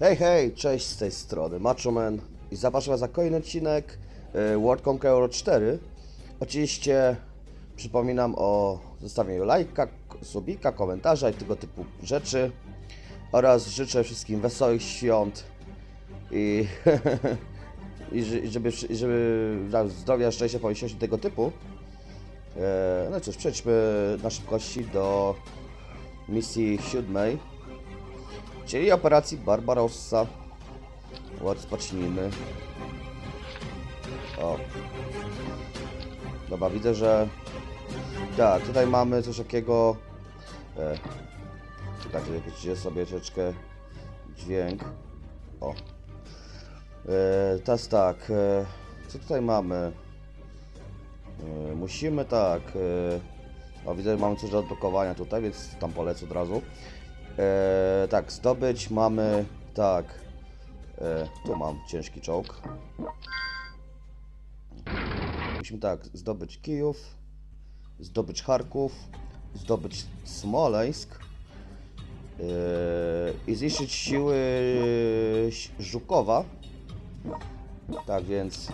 Hej, hej, cześć z tej strony Machoman i zapraszam Was kolejny odcinek e, World Conqueror 4. Oczywiście przypominam o zostawieniu lajka, subika, komentarza i tego typu rzeczy oraz życzę wszystkim wesołych świąt i, i żeby, żeby zdrowia, szczęścia, pomyślności tego typu. E, No cóż, przejdźmy na szybkości do misji siódmej. Czyli operacji Barbarossa. Rozpocznijmy. O. Dobra, widzę, że... Tak, tutaj mamy coś takiego... E, czekajcie, jakieś sobie troszeczkę dźwięk. O. E, teraz tak, e, co tutaj mamy? E, musimy tak... E, o, widzę, że mamy coś do odblokowania tutaj, więc tam polecę od razu. E, tak, zdobyć mamy, tak, e, tu mam ciężki czołg. Musimy tak, zdobyć Kijów, zdobyć Charków, zdobyć Smoleńsk e, i zniszczyć siły Żukowa. Tak więc,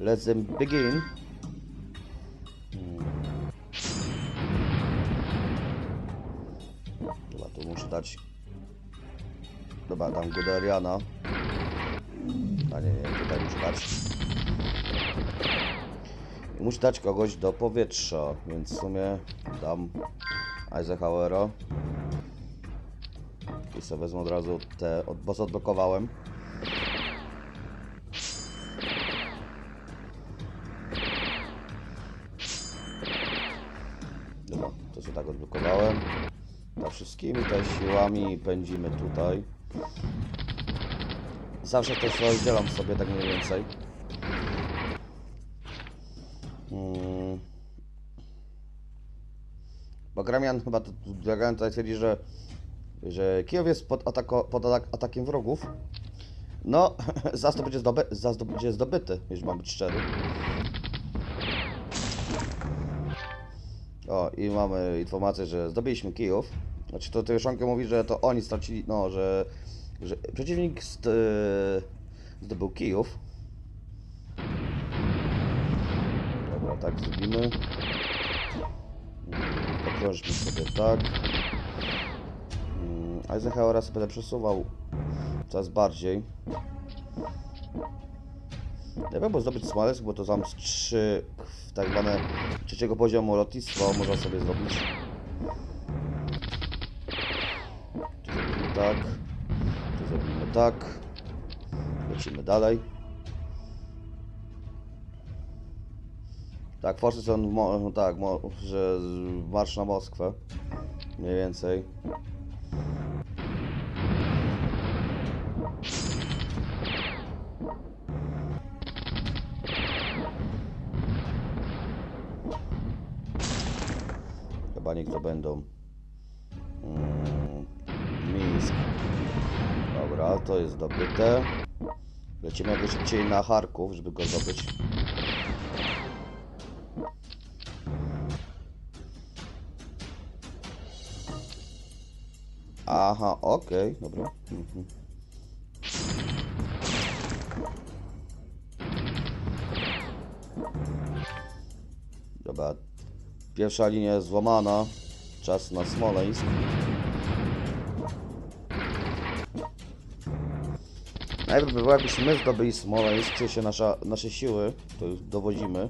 let's begin. Tu muszę dać. Dobra, dam Guderiana. A nie, nie, tutaj muszę dać. Muszę dać kogoś do powietrza, więc w sumie dam Eisenhowera. I sobie wezmę od razu te, od, bo odblokowałem. Te siłami pędzimy tutaj. Zawsze też rozdzielam sobie tak mniej więcej. Mm. Bo Gramian chyba to- Gramian tutaj twierdzi, że, że Kijów jest pod, atako, pod atak, atakiem wrogów. No, zaraz to będzie, zdoby, zaraz to będzie zdobyty, jeśli mam być szczery. O, i mamy informację, że zdobyliśmy Kijów. Znaczy to Tyszonko mówi, że to oni stracili, no, że, że przeciwnik st, e, zdobył Kijów. Dobra, tak zrobimy. Okrążmy sobie tak. Mm, Eisenhowera sobie będę przesuwał coraz bardziej. Bym mógł zdobyć Smolesk, bo to tam z trzy tak zwane trzeciego poziomu lotnictwo można sobie zrobić. Tu zrobimy tak. Tu zrobimy tak. Lecimy dalej. Tak, forsy są, mo- no tak, że marsz na Moskwę. Mniej więcej. Chyba niech to będą. Mm, Dobra, to jest zdobyte. Lecimy jakoś szybciej na Charków, żeby go zdobyć. Aha, okej, dobra. Mhm. Dobra, Pierwsza linia jest złamana. Czas na Smoleńsk. Najpierw by było jakbyśmy my zdobyli Smoleńsk, w sensie nasza, nasze siły, to już dowodzimy.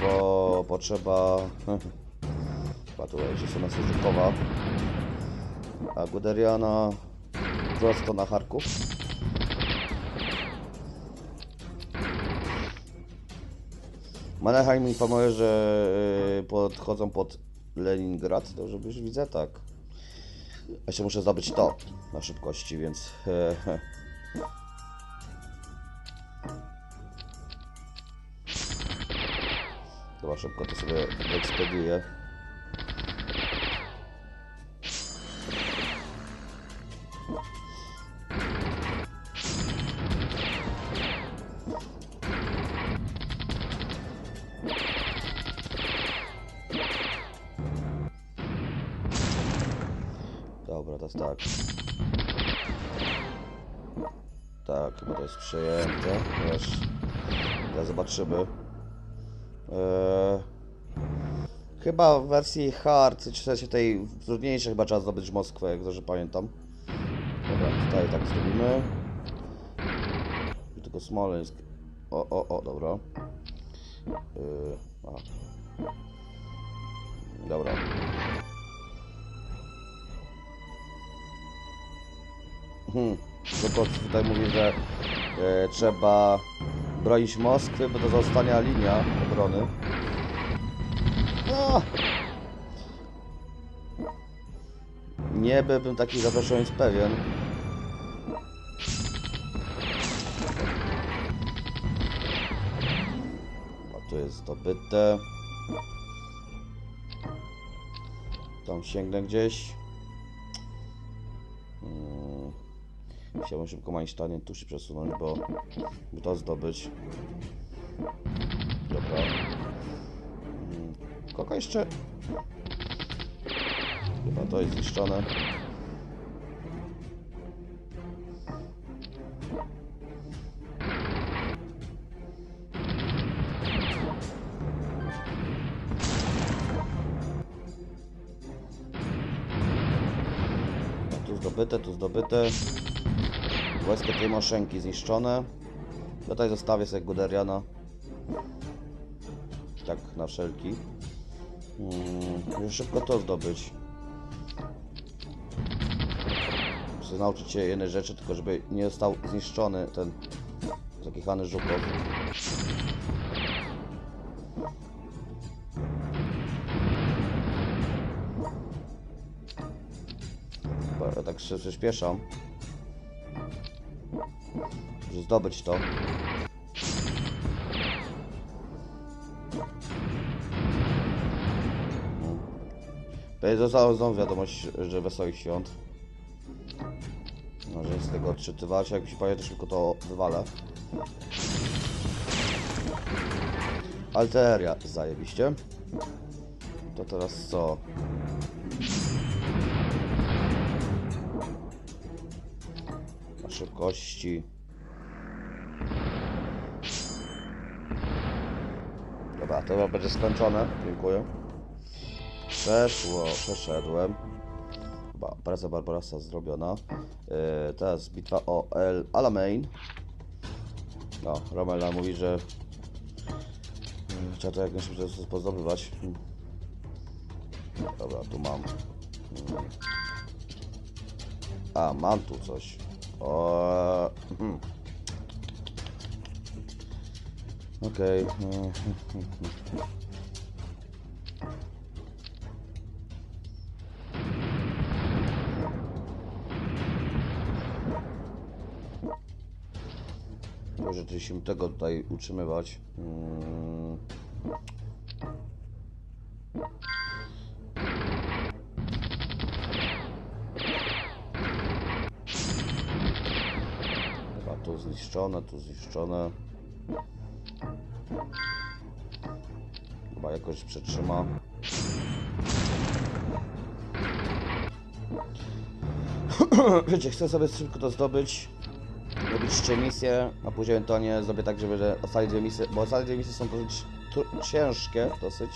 Bo potrzeba... Chyba tutaj jeszcze są nas Żukowa. A Guderiana prosto na Charków. Mannerheim informuje, że y, podchodzą pod Leningrad, żeby już widzę, tak. Jeszcze muszę zdobyć to na szybkości, więc... Chyba szybko to sobie ekspediuję. Przejęte. Wiesz, teraz zobaczymy. Eee, chyba w wersji hard, czy w sensie tej trudniejszej chyba trzeba zdobyć Moskwę, jak dobrze pamiętam. Dobra, tutaj tak zrobimy. I tylko Smoleńsk. O, o, o, dobra. Yy, aha. Dobra. Hmm. Tylko tutaj mówi, że e, trzeba bronić Moskwy, bo to jest ostatnia linia obrony. No. Nie byłbym takich zaproszeń pewien. A tu jest zdobyte. Tam sięgnę gdzieś. Chciałbym szybko Einsteinem tuszy przesunąć, bo by to zdobyć. Dobra. Hmm. Kogo jeszcze? Chyba to jest zniszczone. Zdobyte, tu zdobyte. Wojsko Tymoszenki zniszczone. Tutaj zostawię sobie Guderiana. Tak, na wszelki. Hmm, szybko to zdobyć. Muszę nauczyć się jednej rzeczy, tylko żeby nie został zniszczony ten zakichany żukow. Ja tak się przyspieszam. Zdobyć to. Tutaj została znowu wiadomość, że wesołych świąt. Może z tego odczytywać, jak się powie, to szybko to wywalę. Alteria, zajebiście. To teraz co? Na szybkości. Dobra, to będzie skończone. Dziękuję. Przeszło, przeszedłem. Chyba operacja Barbarossa zrobiona. Yy, teraz bitwa o El Alamein. No, Romela mówi, że yy, trzeba to jak najszybciej pozdobywać. Dobra, tu mam. Hmm. A, mam tu coś. O, hmm. Okej. hmm, Może się tego tutaj utrzymywać. Mm. Chyba tu zniszczone, tu zniszczone. Jakoś przetrzyma. Wiecie, chcę sobie szybko to zdobyć robić trzy misje, a później ewentualnie zrobię tak, żeby że ostatnie dwie misje, bo ostatnie dwie misje są dosyć ciężkie, dosyć.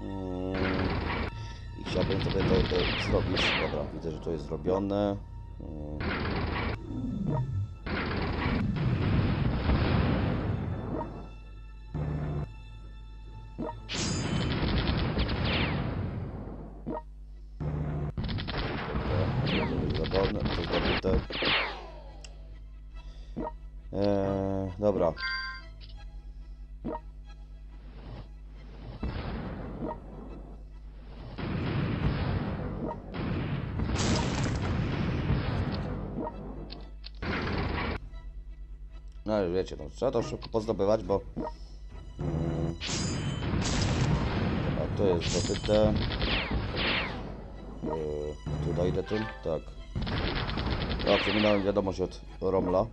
Mm. I chciałbym sobie to, to zrobić. Dobra, widzę, że to jest zrobione. No ale wiecie, no, trzeba to szybko pozdobywać, bo... Mm, a to jest zdobyte. Eee, tu dojdę tym? Tak. Ja przeminąłem wiadomość od Romla.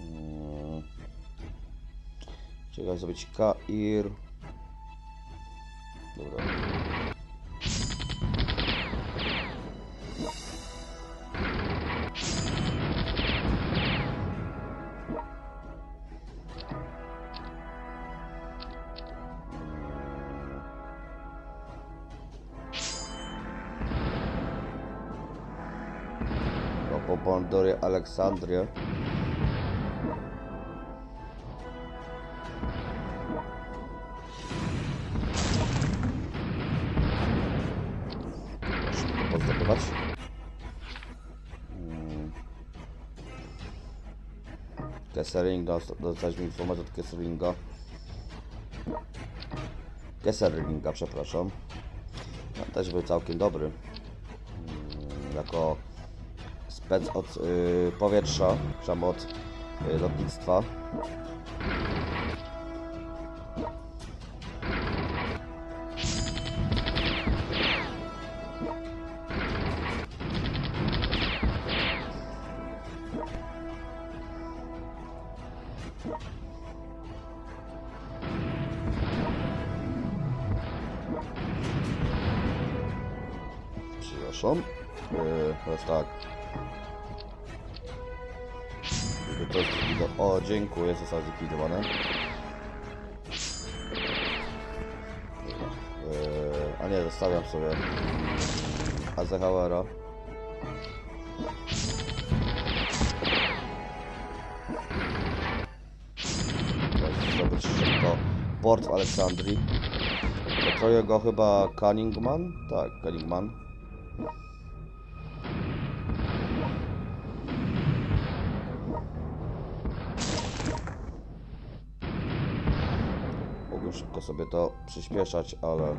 Mm. Czekaj, zrobić Kair. Dobra. Komandorę Aleksandrię. Szybko pozdobywać. Mm. Kesseringa, dostaliśmy informację od Kesseringa. Kesserlinga, przepraszam. No, też był całkiem dobry. Mm, Jako spec od y, powietrza, czy od y, lotnictwa. Przepraszam. Yy, teraz tak. O, dziękuję, zostało zlikwidowane. Yy, a nie, zostawiam sobie Azehauera. Zdobyć szybko port w Aleksandrii. Kontroluje go chyba Cunningman? Tak, Cunningman. Mógłbym szybko sobie to przyspieszać, ale...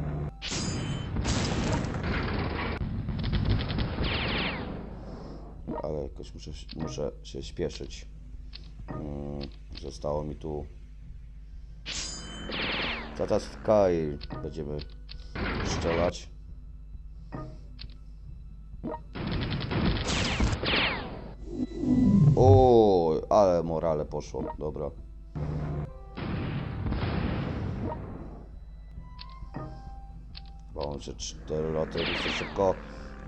Ale jakoś muszę, muszę się śpieszyć. Mm, Zostało mi tu... Teraz w Kai będziemy strzelać? O, ale morale poszło, dobra. Łączę cztery loty, muszę szybko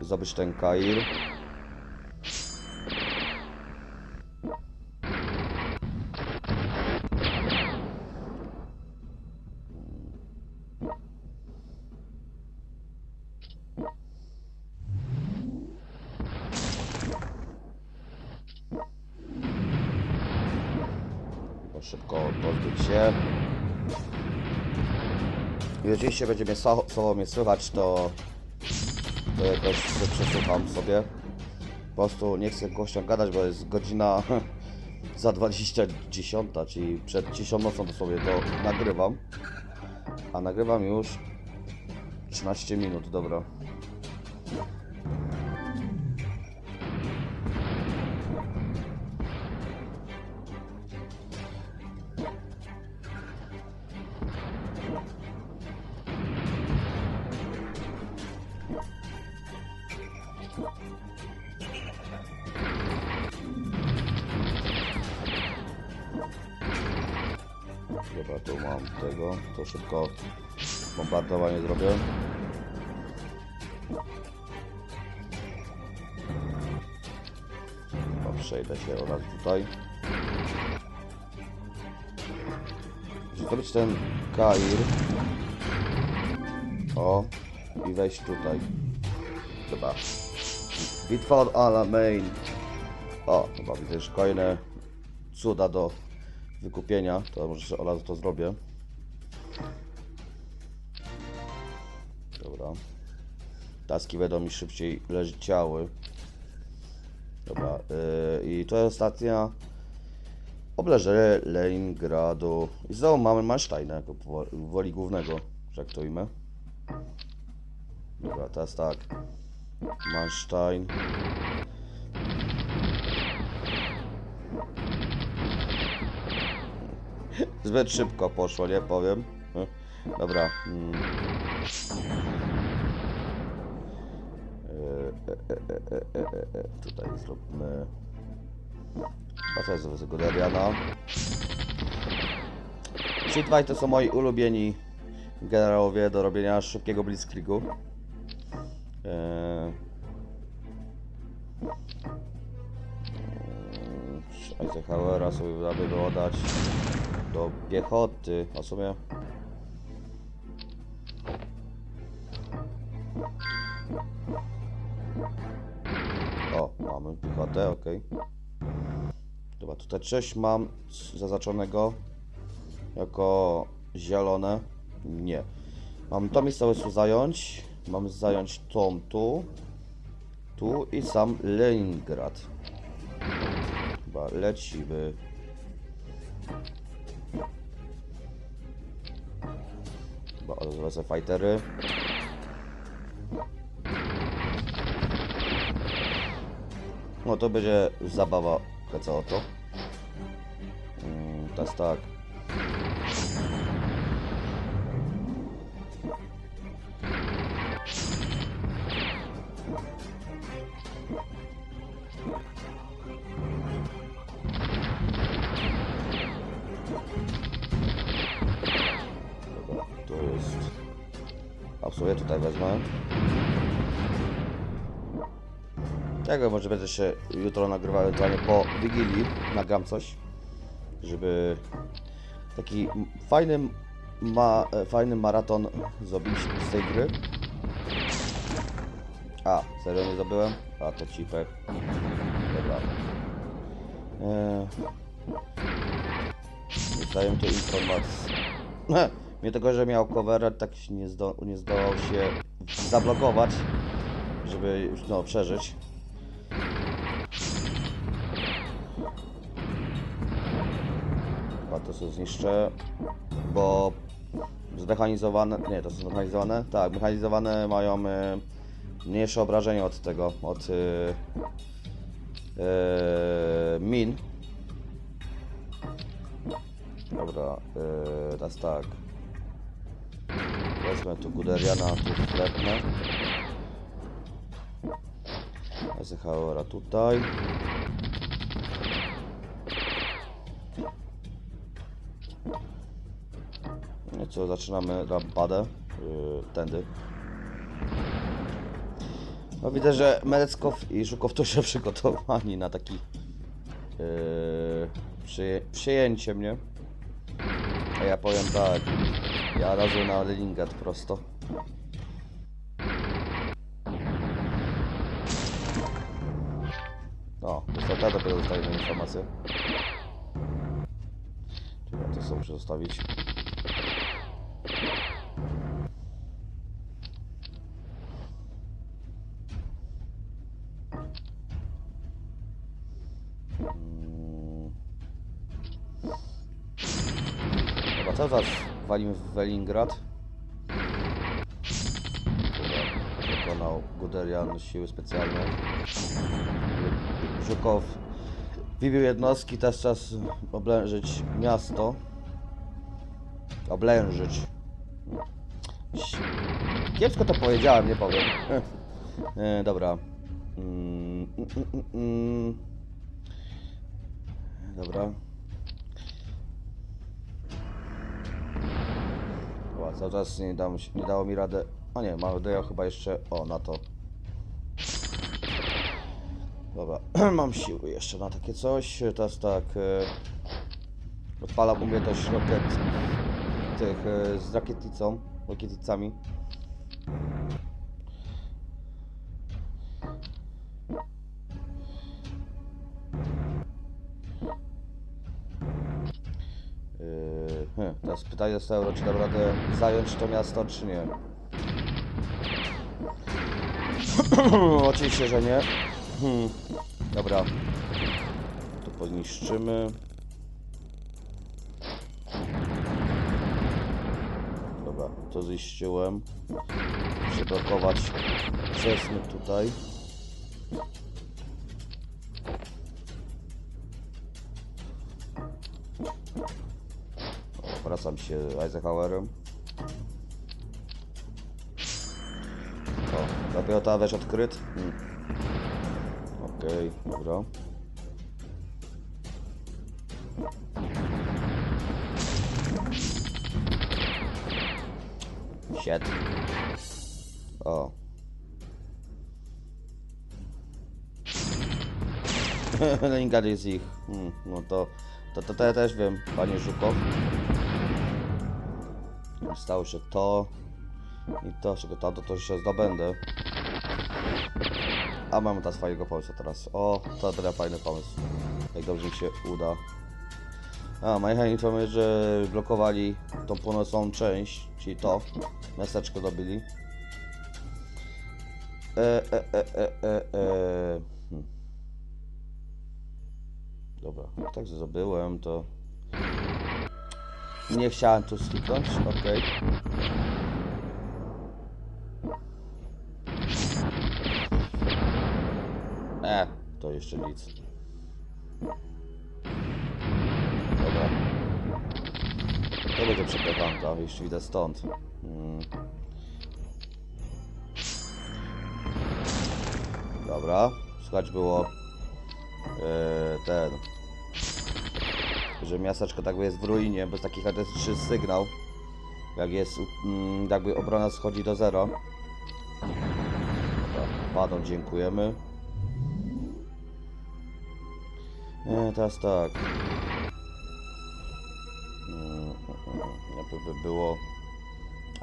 zdobyć ten Kair. Oczywiście będzie mnie sło- słowo mnie słychać, to, to jakoś przesłucham sobie. Po prostu nie chcę głośno gadać, bo jest godzina za 20 dziesiąta, czyli przed 10 nocą to sobie to nagrywam. A nagrywam już 13 minut. Dobra, to szybko bombardowanie zrobię. O, przejdę się oraz tutaj. Zrobić ten Kair. O, i wejść tutaj. Chyba. Bitwa od Alamein. O, chyba widzę już kolejne cuda do wykupienia, to może od razu to zrobię. Dobra. Taski będą mi szybciej leciały. Dobra, yy, i to jest ostatnia obleżenie Leningradu. I znowu mamy Mansteina jako wo- woli głównego, imię. Dobra, teraz tak. Manstein. Zbyt szybko poszło, nie powiem. Dobra. mm. Tutaj zróbmy. Bateria z Godariana. Ci dwaj to są moi ulubieni generałowie do robienia szybkiego blitzkriegu. Eee... Eisenhowera sobie aby było dać do piechoty, a w mamy piechotę, okej. Dobra, tutaj coś mam zaznaczonego jako zielone. Nie. Mam to miejscowość zająć. Mam zająć tą tu. Tu i sam Leningrad. Chyba lecimy. Chyba odwrócę fightery. No to będzie zabawa co o to. Mm, teraz tak. Dobra, to jest... A w sumie tutaj wezmę. Tego może będę się jutro nagrywał ewentualnie po Wigilii. Nagram coś. Żeby taki fajny, ma, fajny maraton zrobić z tej gry. A, serio nie zdobyłem? A, to cipek. Dobra. Eee, tu informację. Mnie tego, że miał cover, tak nie, zdo, nie zdołał się zablokować, żeby no, przeżyć. To sobie zniszczę, bo zmechanizowane, nie to są zmechanizowane? Tak, mechanizowane mają e, mniejsze obrażenie od tego, od e, e, min. Dobra, yy, teraz tak. Wezmę tu Guderiana, tu wklepnę. Ezechaora tutaj. Co, zaczynamy rampadę. Yy, tędy. No widzę, że Meleckow i Żukow to się przygotowani na taki yy, przyję przyjęcie mnie. A ja powiem tak, ja razu na Leningrad prosto. O, to dopiero dostajemy informację. Czyli ja to sobie zostawić. Dobra, cały czas walimy w Welingrad. Dobra, Dokonał Guderian siły specjalne. Żukow wybił jednostki, teraz czas oblężyć miasto. Oblężyć. Kiepsko to powiedziałem, nie powiem. E, dobra. Mm, mm, mm, mm. Dobra. Dobra, cały czas nie, dam, nie dało mi radę. O nie, mam dojechał chyba jeszcze. O, na to. Dobra, mam siły jeszcze na takie coś. Teraz tak. E, odpalam umiejętność rokiet tych e, z rakietnicą, rakietnicami. Yy, hmm, teraz pytanie euro, czy dam radę zająć to miasto, czy nie. Oczywiście, że nie. Hmm, dobra. Tu poniszczymy. Dobra, to ziściłem. Przeblokować przesmyk tutaj. Wracam się Eisenhowerem. O, dopiero ta wież odkryt. Hmm. Okej, dobra. Shit. O. Leningrad jest ich. Hmm, no to, to, to, to ja też wiem, panie Żukow. Stało się to i to, czego tam, to, się zdobędę. A mam teraz fajnego pomysłu teraz. O, to będzie fajny pomysł. Jak dobrze mi się uda. A, Majcha informuje, że blokowali tą północną część, czyli to. Miasteczko dobili. E, e, e, e, e, e. Hm. Dobra, tak zdobyłem, to... Nie chciałem tu skipnąć, okej. E, to jeszcze nic. To będzie przepychanka, już widzę stąd. Mm. Dobra, słuchać było e, ten, że miasteczko tak jest w ruinie, bez takich charakterystyczny sygnał, jak jest, mm, jakby obrona schodzi do. Dobra, panom dziękujemy. E, teraz tak. Jakby by było...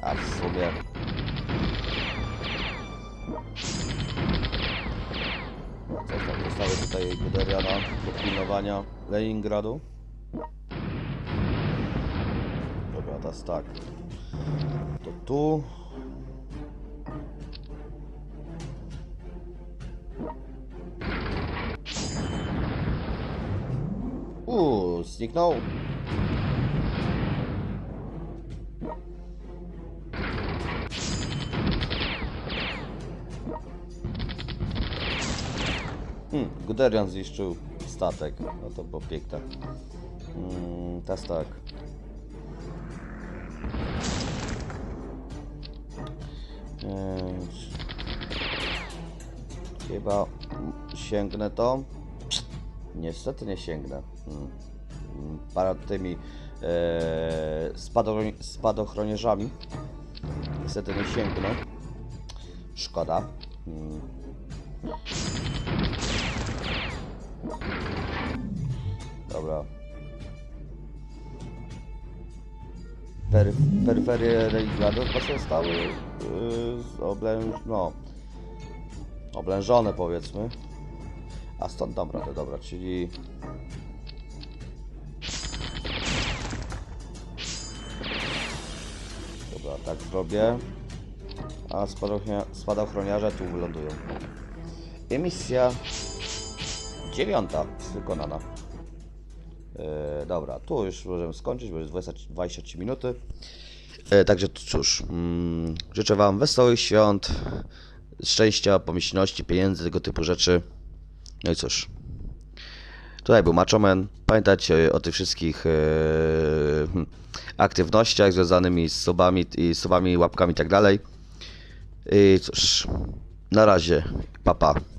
A w sumie... Co tam zostały tutaj Guderiana do pilnowania Leningradu. Dobra, teraz tak. To tu. Uuu, zniknął. Guderian zniszczył statek. No to było piękne. Mm, teraz tak. Eee, Chyba mm, sięgnę to. Niestety nie sięgnę. Hmm. Mm, Para tymi e, spadochron spadochroniarzami. Niestety nie sięgnę. Szkoda. Hmm. Dobra. Per, peryferie Leningradu chyba są stały yy, no oblężone powiedzmy. A stąd dobra, to dobra, czyli Dobra, tak zrobię. A spadochronia- spadochroniarze tu wylądują. I misja dziewiąta wykonana. E, dobra, tu już możemy skończyć, bo jest 20, 23 minuty. E, także cóż, mm, życzę Wam wesołych świąt, szczęścia, pomyślności, pieniędzy, tego typu rzeczy. No i cóż. Tutaj był Machoman. Pamiętajcie o tych wszystkich hmm, aktywnościach związanymi z subami, i subami, łapkami i tak dalej. I cóż, na razie, papa. Pa.